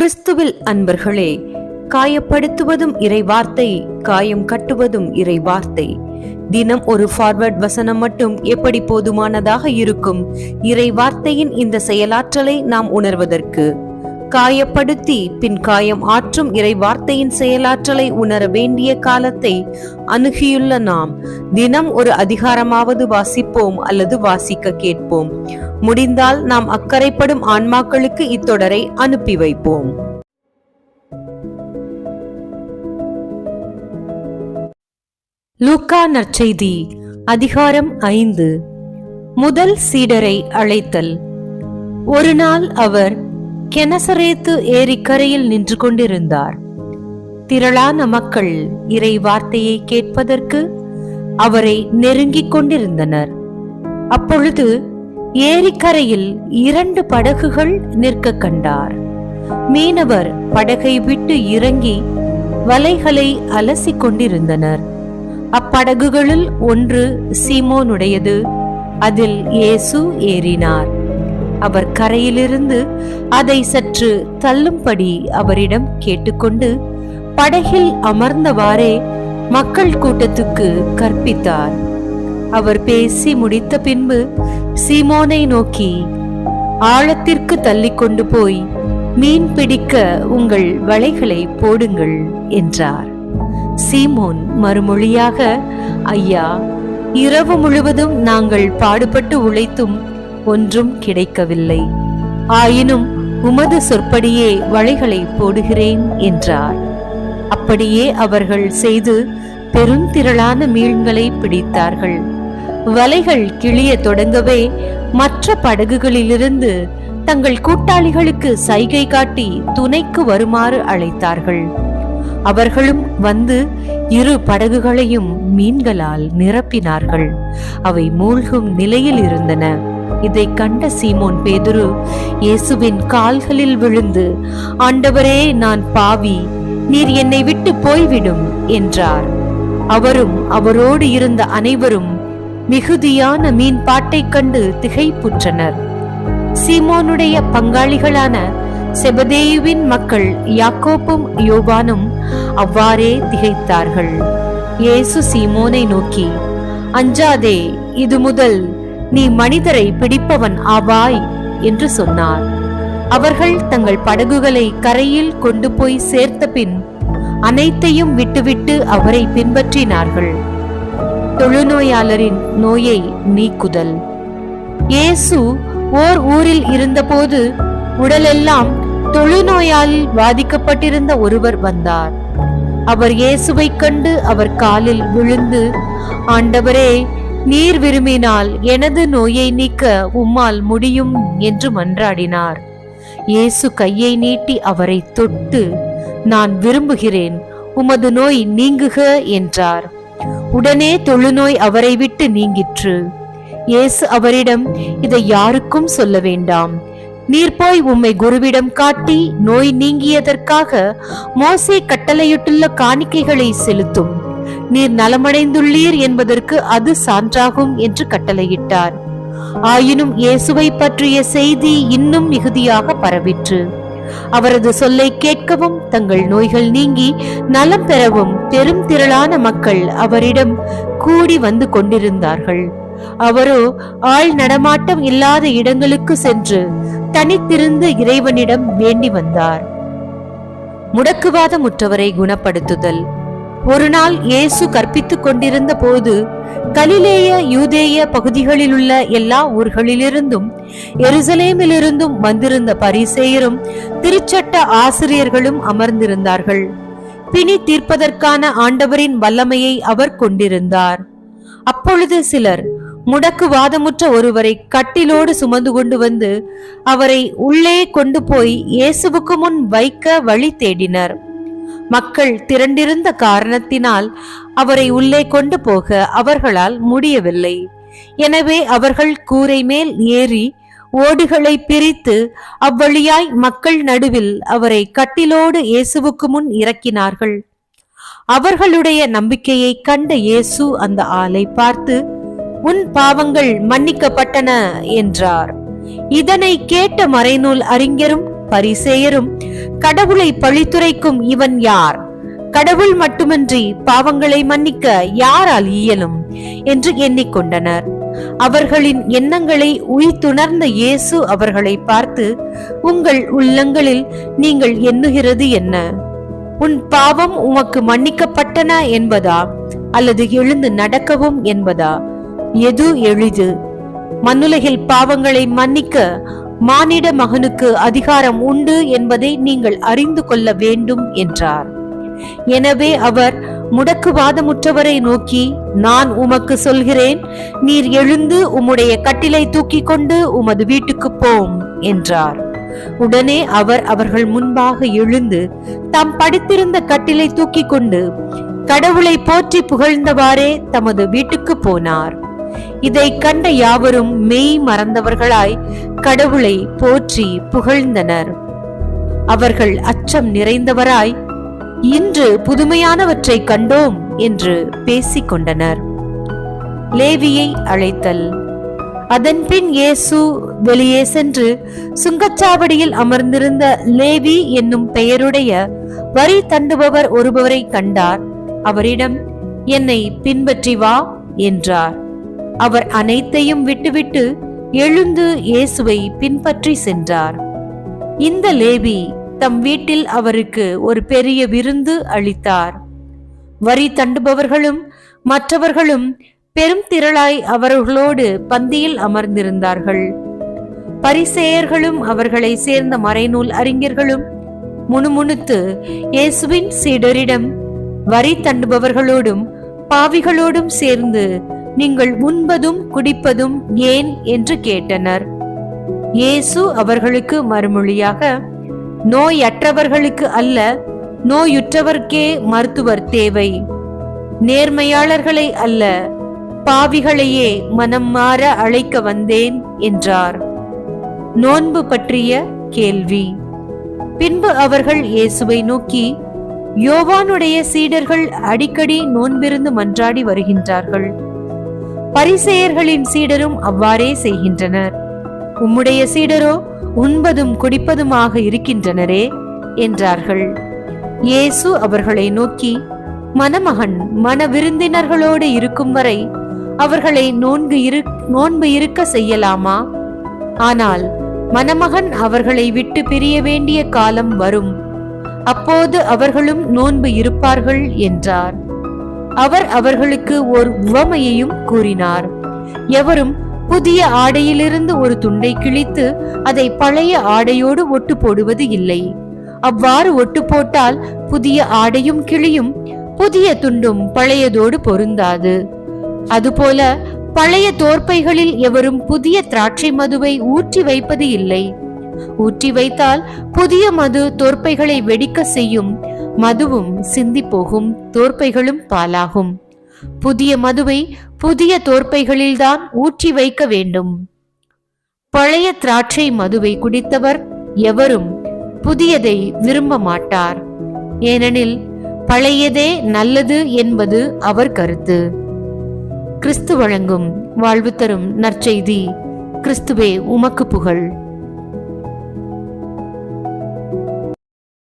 கிறிஸ்துவில் அன்பர்களே காயப்படுத்துவதும் இறை வார்த்தை காயம் கட்டுவதும் இறை வார்த்தை தினம் ஒரு ஃபார்வர்ட் வசனம் மட்டும் எப்படி போதுமானதாக இருக்கும்? இறை வார்த்தையின் இந்த செயலாற்றலை நாம் உணர்வதற்கு. காயப்படுத்தி பின் காயம் ஆற்றும் இறை வார்த்தையின் செயலாற்றலை உணர வேண்டிய காலத்தை அணுகியுள்ள நாம். தினம் ஒரு அதிகாரமாவது வாசிப்போம் அல்லது வாசிக்க கேட்போம். முடிந்தால் நாம் அக்கறைப்படும் ஆன்மாக்களுக்கு இத்தொடரை அனுப்பி வைப்போம். லூக்கா நற்செய்தி அதிகாரம் ஐந்து. முதல் சீடரை அழைத்தல். ஒரு நாள் அவர் கெனசரேத்து ஏரிக்கரையில் நின்று கொண்டிருந்தார். திரளான மக்கள் இறை வார்த்தையை கேட்பதற்கு அவரை நெருங்கிக் கொண்டிருந்தனர். அப்பொழுது ஏரிக்கரையில் இரண்டு படகுகள் நிற்க கண்டார். மீனவர் படகை விட்டு இறங்கி வலைகளை அலசிக் கொண்டிருந்தனர். அப்படகுகளில் ஒன்று சீமோனுடையது அதில் இயேசு ஏறினார். அவர் கரையிலிருந்து அதை சற்று தள்ளும்படி அவரிடம் கேட்டுக்கொண்டு படகில் அமர்ந்தவாறே மக்கள் கூட்டத்துக்கு கற்பித்தார். அவர் பேசி முடித்த பின்பு சீமோனை நோக்கி ஆழத்திற்கு தள்ளிக் கொண்டு போய் மீன் பிடிக்க உங்கள் வலைகளை போடுங்கள் என்றார். சீமோன் மறுமொழியாக ஐயா இரவு முழுவதும் நாங்கள் பாடுபட்டு உழைத்தும் ஒன்றும் கிடைக்கவில்லை. ஆயினும் உமது சொற்படியே வழிகளை போடுகிறேன் என்றார். அப்படியே அவர்கள் செய்து பெருந்திரளான மீன்களை பிடித்தார்கள். வலைகள் கிளிய தொடங்கவே மற்ற படகுகளிலிருந்து தங்கள் கூட்டாளிகளுக்கு சைகை காட்டி துணைக்கு வருமாறு அழைத்தார்கள். அவர்களும் வந்து இரு படகுகளையும் மீன்களால் நிரப்பினார்கள். அவை மூழ்கும் நிலையில் இருந்தன. இதை கண்ட சீமோன் பேதுரு இயேசுவின் கால்களில் விழுந்து ஆண்டவரே நான் பாவி நீர் என்னை விட்டு போய்விடும் என்றார். அவரும் அவரோடு இருந்த அனைவரும் மிகுதியான மீன் பாட்டை கண்டு திகைப்புற்றனர். சீமோனுடைய பங்காளிகளான செபதேயுவின் மக்கள் யாக்கோப்பும் யோவானும் அவ்வாறே திகைத்தார்கள். இயேசு சீமோனை நோக்கி அஞ்சாதே இது முதல் நீ மனிதரை பிடிப்பவன் ஆவாய் என்று சொன்னார். அவர்கள் தங்கள் படகுகளை கரையில் கொண்டு போய் சேர்த்த பின் அனைத்தையும் விட்டுவிட்டு அவரை பின்பற்றினார்கள். தொழுநோயாளரின் நோயை நீக்குதல். இயேசு ஓர் ஊரில் இருந்தபோது உடலெல்லாம் தொழுநோயால் பாதிக்கப்பட்டிருந்த ஒருவர் வந்தார். அவர் இயேசுவை கண்டு அவர் காலில் விழுந்து ஆண்டவரே நீர் விரும்பினால் எனது நோயை நீக்க உம்மால் முடியும் என்று மன்றாடினார். இயேசு கையை நீட்டி அவரை தொட்டு நான் விரும்புகிறேன் உமது நோய் நீங்குக என்றார். உடனே தொழுநோய் அவரை விட்டு நீங்கிற்று. இயேசு அவரிடம் இதை யாருக்கும் சொல்ல வேண்டாம். நீர் போய் உம்மை குருவிடம் காட்டி நோய் நீங்கியதற்காக மோசே கட்டளையிட்டுள்ள காணிக்கைகளை செலுத்தும். நீர் நலமடைந்துள்ளீர் என்பதற்கு அது சான்றாகும் என்று கட்டளையிட்டார். ஆயினும் இயேசுவை பற்றிய செய்தி இன்னும் மிகுதியாக பரவிற்று. அவரது சொல்லை கேட்கவும் தங்கள் நோய்கள் நீங்கி நலம் பெறவும் பெரும் திரளான மக்கள் அவரிடம் கூடி வந்து கொண்டிருந்தார்கள். அவரோ ஆள் நடமாட்டம் இல்லாத இடங்களுக்கு சென்று தனித்திருந்து இறைவனிடம் வேண்டி வந்தார். முடக்குவாதமுற்றவரை குணப்படுத்துதல். ஒரு நாள் இயேசு கற்பித்துக் கொண்டிருந்த போது கலிலேய யூதேய பகுதிகளிலுள்ள எல்லா ஊர்களிலிருந்தும் எருசலேமிலிருந்தும் வந்திருந்த பரிசேயரும் திருச்சட்ட ஆசிரியர்களும் அமர்ந்திருந்தார்கள். பிணி தீர்ப்பதற்கான ஆண்டவரின் வல்லமையை அவர் கொண்டிருந்தார். அப்பொழுது சிலர் முடக்கு வாதமுற்ற ஒருவரை கட்டிலோடு சுமந்து கொண்டு வந்து அவரை உள்ளே கொண்டு போய் இயேசுவுக்கு முன் வைக்க வழி தேடினர். மக்கள் திரண்டிருந்த காரணத்தினால் அவரை உள்ளே கொண்டு போக அவர்களால் முடியவில்லை. எனவே அவர்கள் கூரை மேல் ஏறி ஓடுகளை பிரித்து அவ்வழியாய் மக்கள் நடுவில் அவரை கட்டிலோடு இயேசுவுக்கு முன் இறக்கினார்கள். அவர்களுடைய நம்பிக்கையை கண்ட இயேசு அந்த ஆளை பார்த்து உன் பாவங்கள் மன்னிக்கப்பட்டன என்றார். இதனை கேட்ட மறைநூல் அறிஞரும் பரிசேயரும் கடவுளை பழித்துரைக்கும் இவன் யார்? கடவுள் மட்டுமின்றி பாவங்களை மன்னிக்க யாரால் இயலும்? என்று எண்ணிக்கொண்டனர். அவர்களின் எண்ணங்களை உய்துணர்ந்த இயேசு அவர்களை பார்த்து உங்கள் உள்ளங்களில் நீங்கள் எண்ணுகிறது என்ன? உன் பாவம் உமக்கு மன்னிக்கப்பட்டன என்பதா? அல்லது எழுந்து நடக்கவும் என்பதா? எது எளிது? மண்ணுலகில் பாவங்களை மன்னிக்க மானிட மகனுக்கு அதிகாரம் உண்டு என்பதை நீங்கள் அறிந்து கொள்ள வேண்டும் என்றார். எனவே அவர் முடக்குவாதமுற்றவரை நோக்கி நான் உமக்கு சொல்கிறேன் நீர் எழுந்து உம்முடைய கட்டிலை தூக்கிக் கொண்டு உமது வீட்டுக்கு போம் என்றார். உடனே அவர் அவர்கள் முன்பாக எழுந்து தாம் படித்திருந்த கட்டிலை தூக்கிக் கொண்டு கடவுளை போற்றி புகழ்ந்தவாறே தமது வீட்டுக்கு போனார். இதை கண்ட யாவரும் மெய் மறந்தவர்களாய் கடவுளை போற்றி புகழ்ந்தனர். அவர்கள் அச்சம் நிறைந்தவராய் இன்று புதுமையானவற்றை கண்டோம் என்று பேசிக் கொண்டனர் லேவியை அழைத்தல். அதன்பின் இயேசு வெளியே சென்று சுங்கச்சாவடியில் அமர்ந்திருந்த லேவி என்னும் பெயருடைய வரி தண்டுபவர் ஒருபவரை கண்டார். அவரிடம் என்னை பின்பற்றி வா என்றார். அவர் அனைத்தையும் விட்டுவிட்டு எழுந்து இயேசுவை பின்பற்றி சென்றார். இந்த லேவி தம் வீட்டில் அவருக்கு ஒரு பெரிய விருந்து அளித்தார். வரி தண்டுபவர்களும் மற்றவர்களும் பெரும் திரளாய் அவர்களோடு பந்தியில் அமர்ந்திருந்தார்கள். பரிசேயர்களும் அவர்களை சேர்ந்த மறைநூல் அறிஞர்களும் முணுமுணுத்து இயேசுவின் சீடரிடம் வரி தண்டுபவர்களோடும் பாவிகளோடும் சேர்ந்து நீங்கள் உண்பதும் குடிப்பதும் ஏன் என்று கேட்டனர். இயேசு அவர்களுக்கு மறுமொழியாக நோயற்றவர்களுக்கு அல்ல நோயுற்றவர்க்கே மருத்துவர் தேவை. நேர்மையாளர்களை அல்ல பாவிகளையே மனம் மாற அழைக்க வந்தேன் என்றார். நோன்பு பற்றிய கேள்வி. பின்பு அவர்கள் இயேசுவை நோக்கி யோவானுடைய சீடர்கள் அடிக்கடி நோன்பிருந்து மன்றாடி வருகின்றார்கள். பரிசேயர்களின் சீடரும் அவ்வாறே செய்கின்றனர். உம்முடைய சீடரோ உண்பதும் குடிப்பதுமாக இருக்கின்றனரே என்றார்கள். இயேசு அவர்களை நோக்கி மணமகன் மன விருந்தினர்களோடு இருக்கும் வரை அவர்களை நோன்பு இரு நோன்பு இருக்க செய்யலாமா? ஆனால் மணமகன் அவர்களை விட்டு பிரிய வேண்டிய காலம் வரும். அப்போது அவர்களும் நோன்பு இருப்பார்கள் என்றார். அவர் அவர்களுக்கு ஒரு உவமையையும் கூறினார். எவரும் புதிய ஆடையிலிருந்து ஒரு துண்டை கிழித்து அதை பழைய ஆடையோடு ஒட்டு போடுவது இல்லை. அவ்வாறு ஒட்டு போட்டால் புதிய ஆடையும் கிளியும் புதிய துண்டும் பழையதோடு பொருந்தாது. அதுபோல பழைய தோற்பைகளில் எவரும் புதிய திராட்சை மதுவை ஊற்றி வைப்பது இல்லை. ஊற்றி வைத்தால் புதிய மது தோற்பைகளை வெடிக்க செய்யும் மதுவும் சிந்தி போகும் தோற்பைகளும் பாலாகும். புதிய மதுவை புதிய தோற்பைகளில்தான் ஊற்றி வைக்க வேண்டும். பழைய திராட்சை மதுவை குடித்தவர் எவரும் புதியதை விரும்ப மாட்டார். ஏனெனில் பழையதே நல்லது என்பது அவர் கருத்து. கிறிஸ்து வழங்கும் வாழ்வு தரும் நற்செய்தி கிறிஸ்துவே உமக்கு புகழ்.